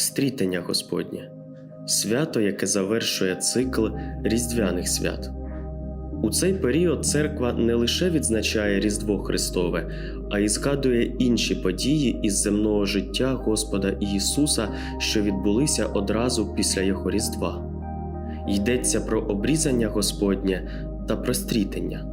Стрітення Господнє свято, яке завершує цикл різдвяних свят. У цей період церква не лише відзначає Різдво Христове, а й згадує інші події із земного життя Господа Ісуса, що відбулися одразу після Його Різдва. Йдеться про обрізання Господнє та про стрітення.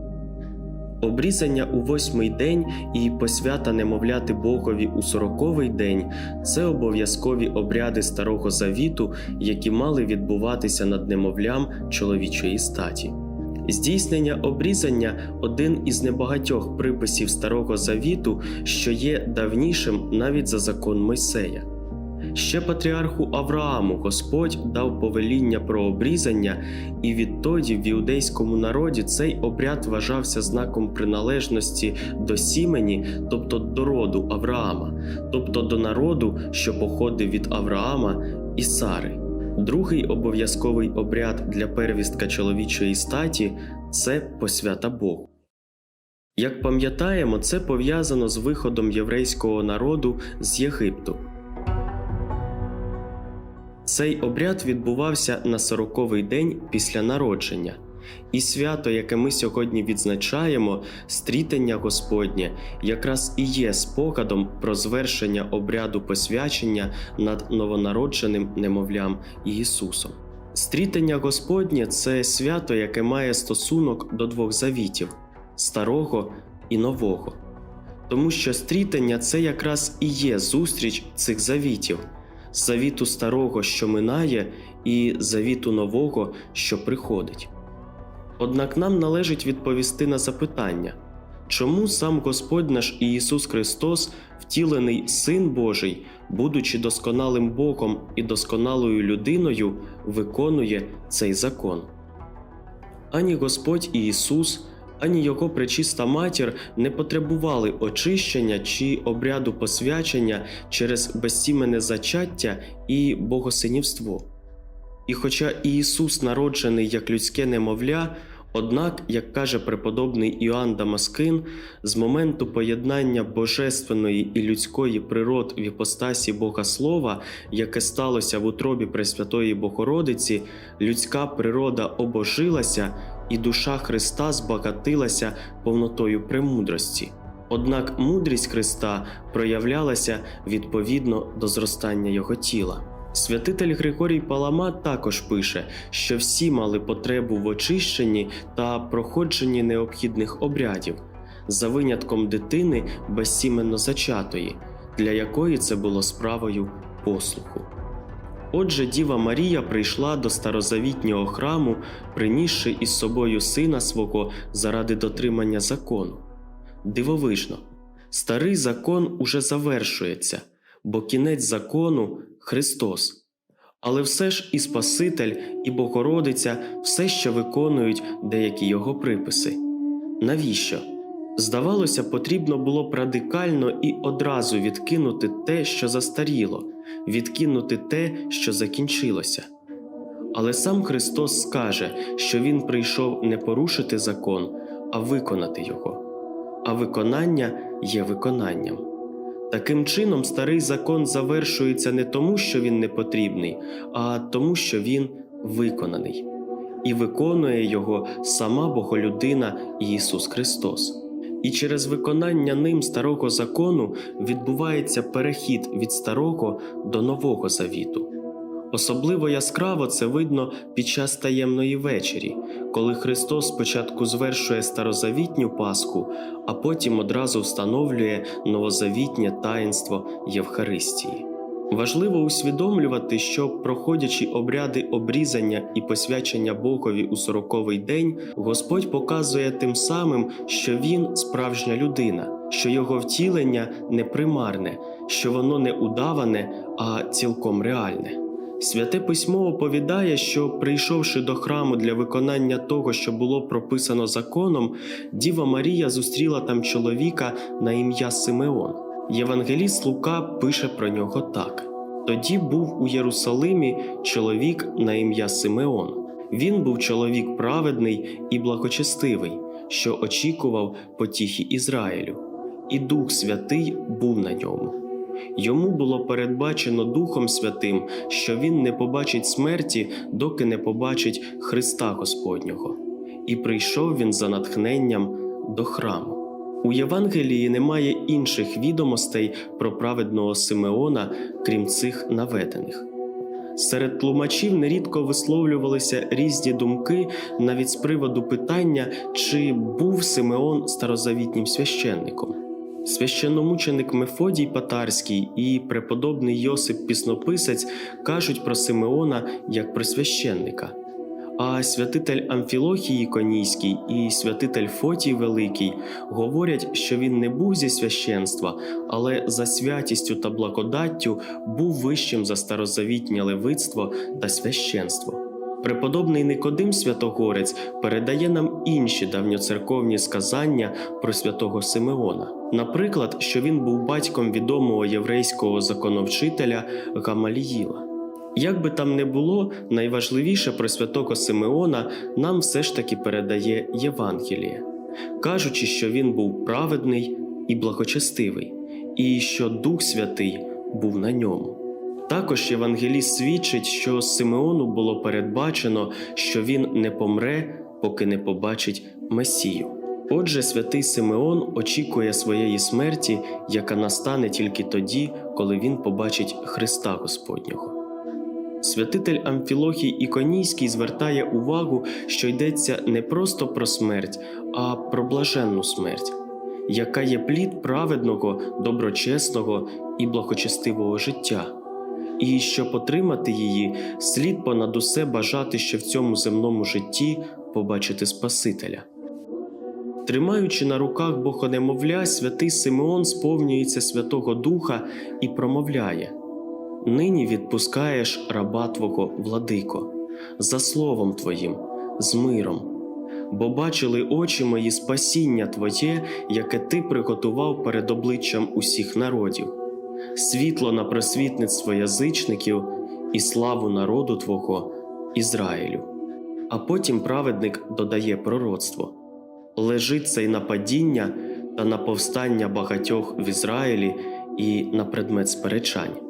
Обрізання у восьмий день і посвята немовляти Богові у сороковий день це обов'язкові обряди Старого Завіту, які мали відбуватися над немовлям чоловічої статі. Здійснення обрізання один із небагатьох приписів Старого Завіту, що є давнішим навіть за закон Мойсея. Ще патріарху Аврааму Господь дав повеління про обрізання, і відтоді в іудейському народі цей обряд вважався знаком приналежності до сімені, тобто до роду Авраама, тобто до народу, що походив від Авраама і Сари. Другий обов'язковий обряд для первістка чоловічої статі це посвята Богу. Як пам'ятаємо, це пов'язано з виходом єврейського народу з Єгипту. Цей обряд відбувався на сороковий день після народження, і свято, яке ми сьогодні відзначаємо, стрітення Господнє, якраз і є спогадом про звершення обряду посвячення над новонародженим немовлям Ісусом. Стрітення Господнє це свято, яке має стосунок до двох завітів старого і нового. Тому що стрітення це якраз і є зустріч цих завітів завіту старого, що минає, і завіту нового, що приходить. Однак нам належить відповісти на запитання, чому сам Господь наш Ісус Христос, втілений Син Божий, будучи досконалим Богом і досконалою людиною, виконує цей закон. Ані Господь Ісус, ані Його пречиста матір не потребували очищення чи обряду посвячення через безсіменне зачаття і богосинівство. І хоча Ісус народжений як людське немовля, однак, як каже преподобний Іоанн Дамаскин, з моменту поєднання божественної і людської природ в іпостасі Бога Слова, яке сталося в утробі Пресвятої Богородиці, людська природа обожилася, і душа Христа збагатилася повнотою премудрості. Однак мудрість Христа проявлялася відповідно до зростання Його тіла. Святитель Григорій Палама також пише, що всі мали потребу в очищенні та проходженні необхідних обрядів, за винятком дитини безсіменно зачатої, для якої це було справою послуху. Отже, Діва Марія прийшла до старозавітнього храму, принісши із собою сина свого заради дотримання закону. Дивовижно, старий закон уже завершується, бо кінець закону Христос. Але все ж і Спаситель, і Богородиця все ще виконують деякі його приписи. Навіщо? Здавалося, потрібно було б радикально і одразу відкинути те, що застаріло, відкинути те, що закінчилося. Але сам Христос скаже, що Він прийшов не порушити закон, а виконати його. А виконання є виконанням. Таким чином, старий закон завершується не тому, що він не потрібний, а тому, що він виконаний, і виконує його сама Боголюдина Ісус Христос. І через виконання ним старого закону відбувається перехід від старого до нового завіту. Особливо яскраво це видно під час таємної вечері, коли Христос спочатку звершує старозавітню Пасху, а потім одразу встановлює новозавітнє таїнство Євхаристії. Важливо усвідомлювати, що, проходячи обряди обрізання і посвячення Богові у сороковий день, Господь показує тим самим, що Він справжня людина, що його втілення не примарне, що воно не удаване, а цілком реальне. Святе письмо оповідає, що, прийшовши до храму для виконання того, що було прописано законом, Діва Марія зустріла там чоловіка на ім'я Симеон. Євангеліст Лука пише про нього так: тоді був у Єрусалимі чоловік на ім'я Симеон. Він був чоловік праведний і благочестивий, що очікував потіхи Ізраїлю, і Дух Святий був на ньому. Йому було передбачено Духом Святим, що він не побачить смерті, доки не побачить Христа Господнього. І прийшов він за натхненням до храму. У Євангелії немає інших відомостей про праведного Симеона, крім цих наведених. Серед тлумачів нерідко висловлювалися різні думки навіть з приводу питання, чи був Симеон старозавітнім священником. Священномученик Мефодій Патарський і преподобний Йосип Піснописець кажуть про Симеона як про священника. А святитель Амфілохій Конійський і святитель Фотій Великий говорять, що він не був зі священства, але за святістю та благодаттю був вищим за старозавітнє левицтво та священство. Преподобний Никодим Святогорець передає нам інші давньоцерковні сказання про святого Симеона. Наприклад, що він був батьком відомого єврейського законовчителя Гамаліїла. Як би там не було, найважливіше про святого Симеона нам все ж таки передає Євангеліє, кажучи, що він був праведний і благочестивий, і що Дух Святий був на ньому. Також Євангеліст свідчить, що Симеону було передбачено, що він не помре, поки не побачить Месію. Отже, святий Симеон очікує своєї смерті, яка настане тільки тоді, коли він побачить Христа Господнього. Святитель Амфілохій Іконійський звертає увагу, що йдеться не просто про смерть, а про блаженну смерть, яка є плід праведного, доброчесного і благочестивого життя. І щоб отримати її, слід понад усе бажати ще в цьому земному житті побачити Спасителя. Тримаючи на руках богонемовля, святий Симеон сповнюється Святого Духа і промовляє: Нині відпускаєш раба Твого, владико, за словом Твоїм, з миром, бо бачили очі мої спасіння Твоє, яке Ти приготував перед обличчям усіх народів, світло на просвітництво язичників і славу народу Твого, Ізраїлю. А потім праведник додає пророцтво лежить цей на падіння та на повстання багатьох в Ізраїлі і на предмет сперечань.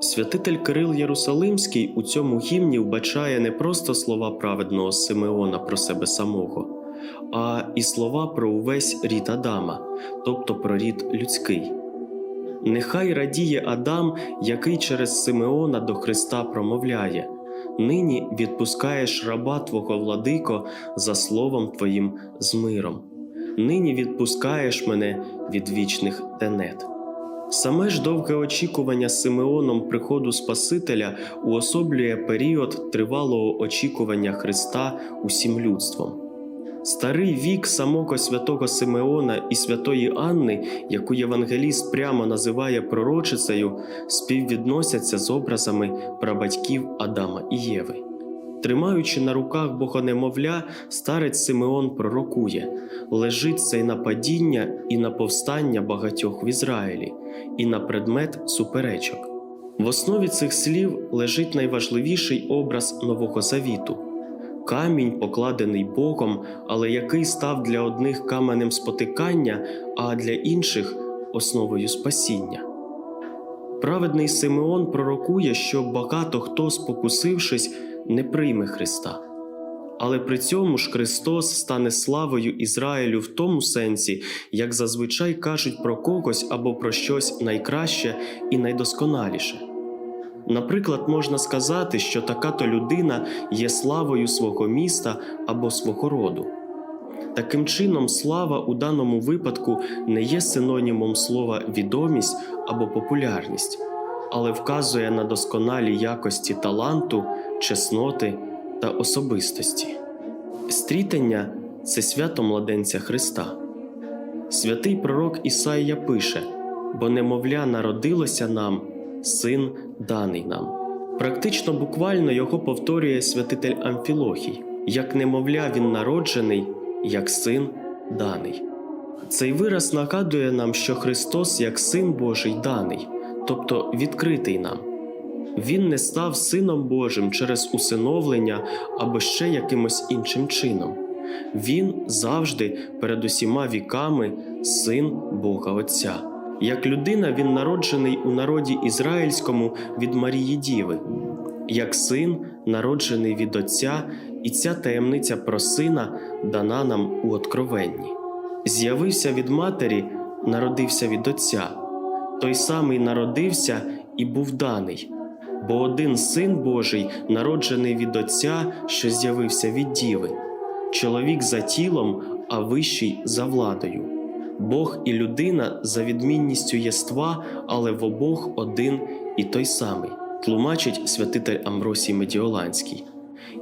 Святитель Кирил Єрусалимський у цьому гімні вбачає не просто слова праведного Симеона про себе самого, а і слова про увесь рід Адама, тобто про рід людський. Нехай радіє Адам, який через Симеона до Христа промовляє нині відпускаєш раба Твого владико за словом Твоїм з миром, нині відпускаєш мене від вічних тенет. Саме ж довге очікування Симеоном приходу Спасителя уособлює період тривалого очікування Христа усім людством. Старий вік самого святого Симеона і святої Анни, яку євангеліст прямо називає пророчицею, співвідносяться з образами прабатьків Адама і Єви. Тримаючи на руках богонемовля, старець Симеон пророкує лежить цей на падіння і на повстання багатьох в Ізраїлі, і на предмет суперечок. В основі цих слів лежить найважливіший образ Нового Завіту камінь, покладений Богом, але який став для одних каменем спотикання, а для інших основою спасіння. Праведний Симеон пророкує, що багато хто, спокусившись, не прийме Христа. Але при цьому ж Христос стане славою Ізраїлю в тому сенсі, як зазвичай кажуть про когось або про щось найкраще і найдосконаліше. Наприклад, можна сказати, що така то людина є славою свого міста або свого роду. Таким чином, слава у даному випадку не є синонімом слова відомість або популярність, але вказує на досконалі якості таланту, чесноти та особистості. Стрітення це свято младенця Христа. Святий пророк Ісаїя пише: бо немовля народилося нам, син даний нам. Практично буквально його повторює святитель Амфілохій. Як немовля він народжений, як син даний. Цей вираз нагадує нам, що Христос як Син Божий даний, тобто відкритий нам. Він не став Сином Божим через усиновлення або ще якимось іншим чином. Він завжди перед усіма віками син Бога Отця. Як людина він народжений у народі ізраїльському від Марії Діви, як син, народжений від Отця, і ця таємниця про сина дана нам у откровенні. З'явився від матері, народився від Отця, той самий народився і був даний, бо один син Божий, народжений від Отця, що з'явився від Діви, чоловік за тілом, а вищий за владою. Бог і людина за відмінністю єства, але в обох один і той самий, тлумачить святитель Амбросій Медіоланський.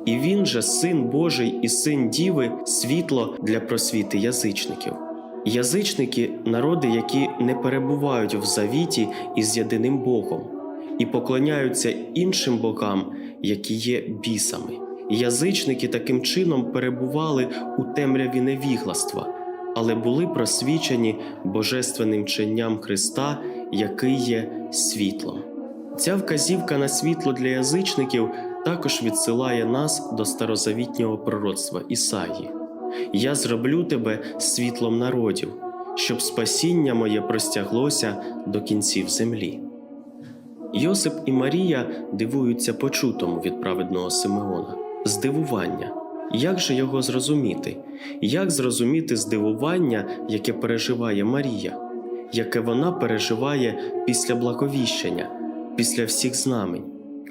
І він же, син Божий і син Діви, світло для просвіти язичників. Язичники народи, які не перебувають в завіті із єдиним Богом, і поклоняються іншим богам, які є бісами. Язичники таким чином перебували у темряві невігластва, але були просвічені божественним вченням Христа, який є світлом. Ця вказівка на світло для язичників також відсилає нас до старозавітнього пророцтва Ісаї. Я зроблю тебе світлом народів, щоб спасіння моє простяглося до кінців землі. Йосип і Марія дивуються почутому від праведного Симеона здивування. Як же його зрозуміти? Як зрозуміти здивування, яке переживає Марія, яке вона переживає після благовіщення, після всіх знамень?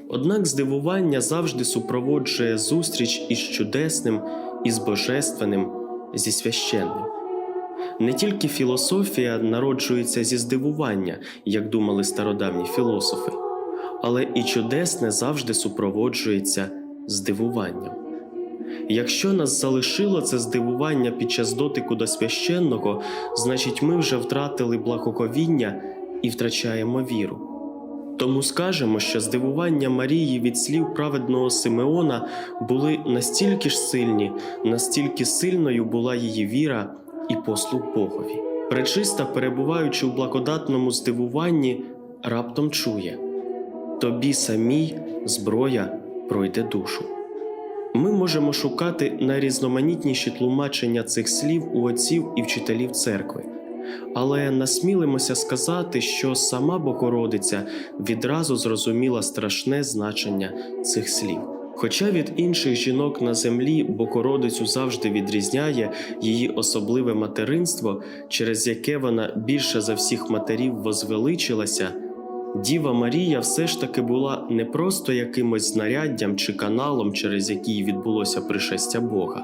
Однак здивування завжди супроводжує зустріч із чудесним, із божественним, зі священним. Не тільки філософія народжується зі здивування, як думали стародавні філософи, але і чудесне завжди супроводжується здивуванням. Якщо нас залишило це здивування під час дотику до священного, значить ми вже втратили благоговіння і втрачаємо віру. Тому скажемо, що здивування Марії від слів праведного Симеона були настільки ж сильні, настільки сильною була її віра і послуг Богові. Пречиста, перебуваючи в благодатному здивуванні, раптом чує Тобі самій зброя пройде душу. Ми можемо шукати найрізноманітніші тлумачення цих слів у отців і вчителів церкви, але насмілимося сказати, що сама Богородиця відразу зрозуміла страшне значення цих слів. Хоча від інших жінок на землі Богородицю завжди відрізняє її особливе материнство, через яке вона більше за всіх матерів возвеличилася. Діва Марія все ж таки була не просто якимось знаряддям чи каналом, через який відбулося пришестя Бога.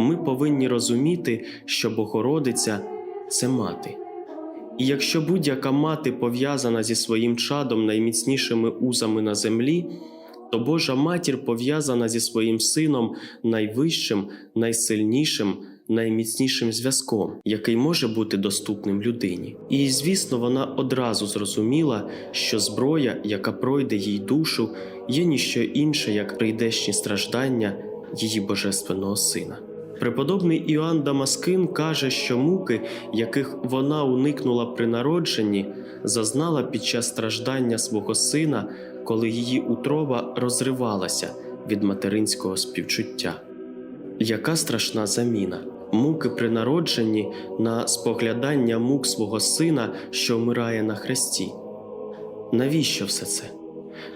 Ми повинні розуміти, що Богородиця це мати. І якщо будь-яка мати пов'язана зі своїм чадом найміцнішими узами на землі, то Божа матір пов'язана зі своїм сином найвищим, найсильнішим, найміцнішим зв'язком, який може бути доступним людині. І, звісно, вона одразу зрозуміла, що зброя, яка пройде їй душу, є ніщо інше, як прийдешні страждання її божественного сина. Преподобний Іоанн Дамаскин каже, що муки, яких вона уникнула при народженні, зазнала під час страждання свого сина, коли її утроба розривалася від материнського співчуття. Яка страшна заміна! Муки при народженні на споглядання мук свого сина, що вмирає на хресті. Навіщо все це?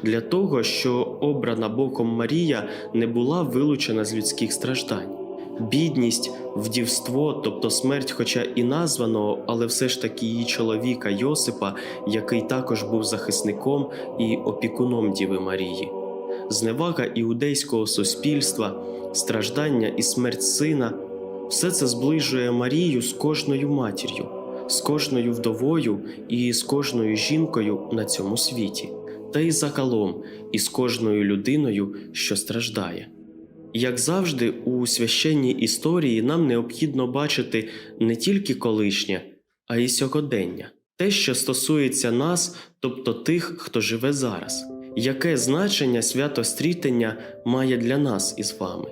Для того, що обрана Богом Марія не була вилучена з людських страждань. Бідність, вдівство, тобто смерть, хоча і названого, але все ж таки її чоловіка Йосипа, який також був захисником і опікуном Діви Марії, зневага іудейського суспільства, страждання і смерть сина все це зближує Марію з кожною матір'ю, з кожною вдовою і з кожною жінкою на цьому світі, та й загалом із кожною людиною, що страждає. Як завжди, у священній історії нам необхідно бачити не тільки колишнє, а й сьогодення, те, що стосується нас, тобто тих, хто живе зараз, яке значення святострітення має для нас із вами,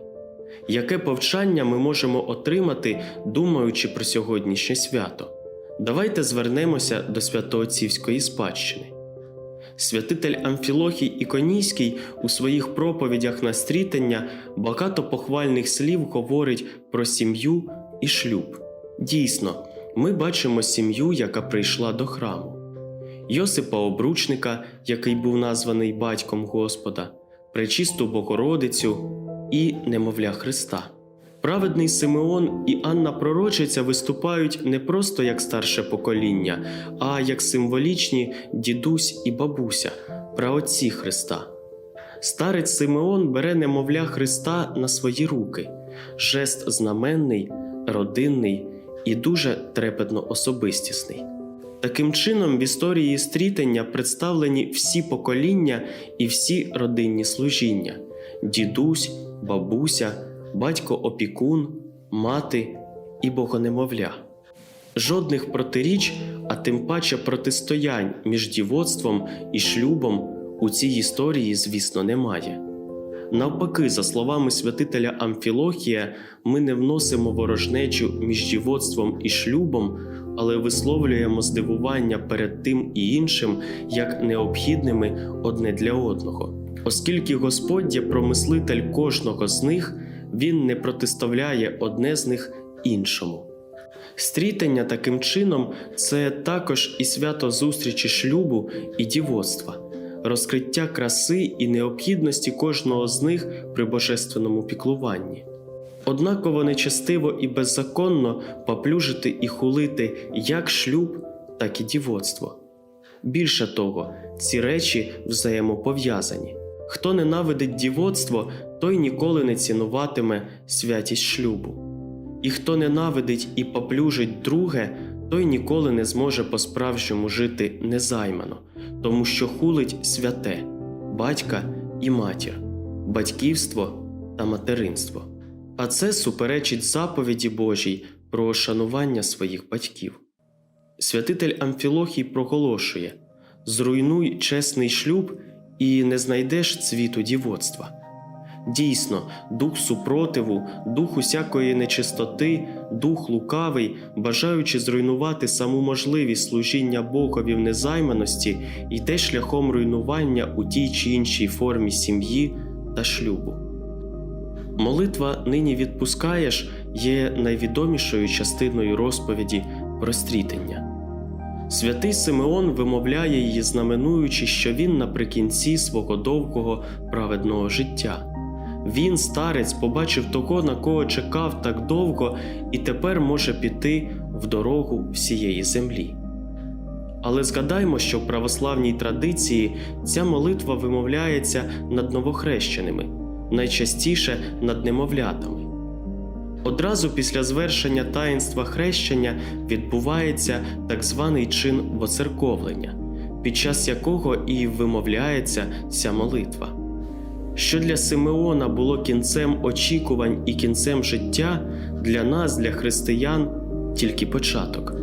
яке повчання ми можемо отримати, думаючи про сьогоднішнє свято. Давайте звернемося до святоотцівської спадщини. Святитель Амфілохій Іконійський у своїх проповідях на стрітення багато похвальних слів говорить про сім'ю і шлюб. Дійсно, Ми бачимо сім'ю, яка прийшла до храму, Йосипа Обручника, який був названий батьком Господа, Пречисту Богородицю і немовля Христа. Праведний Симеон і Анна Пророчиця виступають не просто як старше покоління, а як символічні дідусь і бабуся, праотці Христа. Старець Симеон бере немовля Христа на свої руки, жест знаменний, родинний і дуже трепетно особистісний. Таким чином, в історії стрітення представлені всі покоління і всі родинні служіння: дідусь, бабуся, батько-опікун, мати і богонемовля. Жодних протиріч, а тим паче протистоянь між дівоцтвом і шлюбом у цій історії, звісно, немає. Навпаки, за словами святителя Амфілохія, ми не вносимо ворожнечу між дівоцтвом і шлюбом, але висловлюємо здивування перед тим і іншим як необхідними одне для одного. Оскільки Господь є промислитель кожного з них, він не протиставляє одне з них іншому. Стрітення таким чином це також і свято зустрічі шлюбу і дівоцтва, розкриття краси і необхідності кожного з них при божественному піклуванні. Однаково нечестиво і беззаконно поплюжити і хулити як шлюб, так і дівоцтво. Більше того, ці речі взаємопов'язані. Хто ненавидить дівоцтво, той ніколи не цінуватиме святість шлюбу. І хто ненавидить і поплюжить друге, той ніколи не зможе по-справжньому жити незаймано, тому що хулить святе, батька і матір, батьківство та материнство. А це суперечить заповіді Божій про шанування своїх батьків. Святитель Амфілохій проголошує: зруйнуй чесний шлюб і не знайдеш цвіту дівоцтва. Дійсно, дух супротиву, дух усякої нечистоти, дух лукавий, бажаючи зруйнувати саму можливість служіння Богові в незайманості, йде шляхом руйнування у тій чи іншій формі сім'ї та шлюбу. Молитва нині відпускаєш є найвідомішою частиною розповіді про стрітення. Святий Симеон вимовляє її, знаменуючи, що він наприкінці свого довгого праведного життя. Він, старець, побачив того, на кого чекав так довго, і тепер може піти в дорогу всієї землі. Але згадаймо, що в православній традиції ця молитва вимовляється над новохрещеними, найчастіше над немовлятами. Одразу після звершення таїнства хрещення відбувається так званий чин воцерковлення, під час якого і вимовляється ця молитва. Що для Симеона було кінцем очікувань і кінцем життя, для нас, для християн, тільки початок.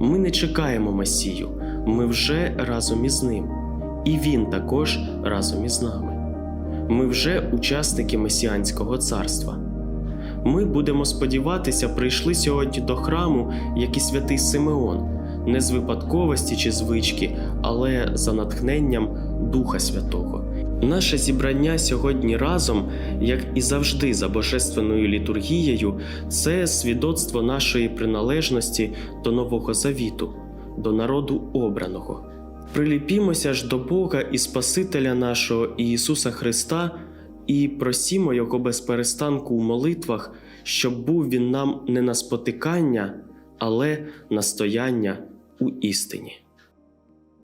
Ми не чекаємо Месію, ми вже разом із ним, і Він також разом із нами. Ми вже учасники Месіанського царства. Ми будемо сподіватися, прийшли сьогодні до храму, як і святий Симеон, не з випадковості чи звички, але за натхненням Духа Святого. Наше зібрання сьогодні разом, як і завжди, за божественною літургією, це свідоцтво нашої приналежності до Нового Завіту, до народу обраного. Приліпімося ж до Бога і Спасителя нашого Ісуса Христа і просімо Його без перестанку у молитвах, щоб був Він нам не на спотикання, але на стояння у істині.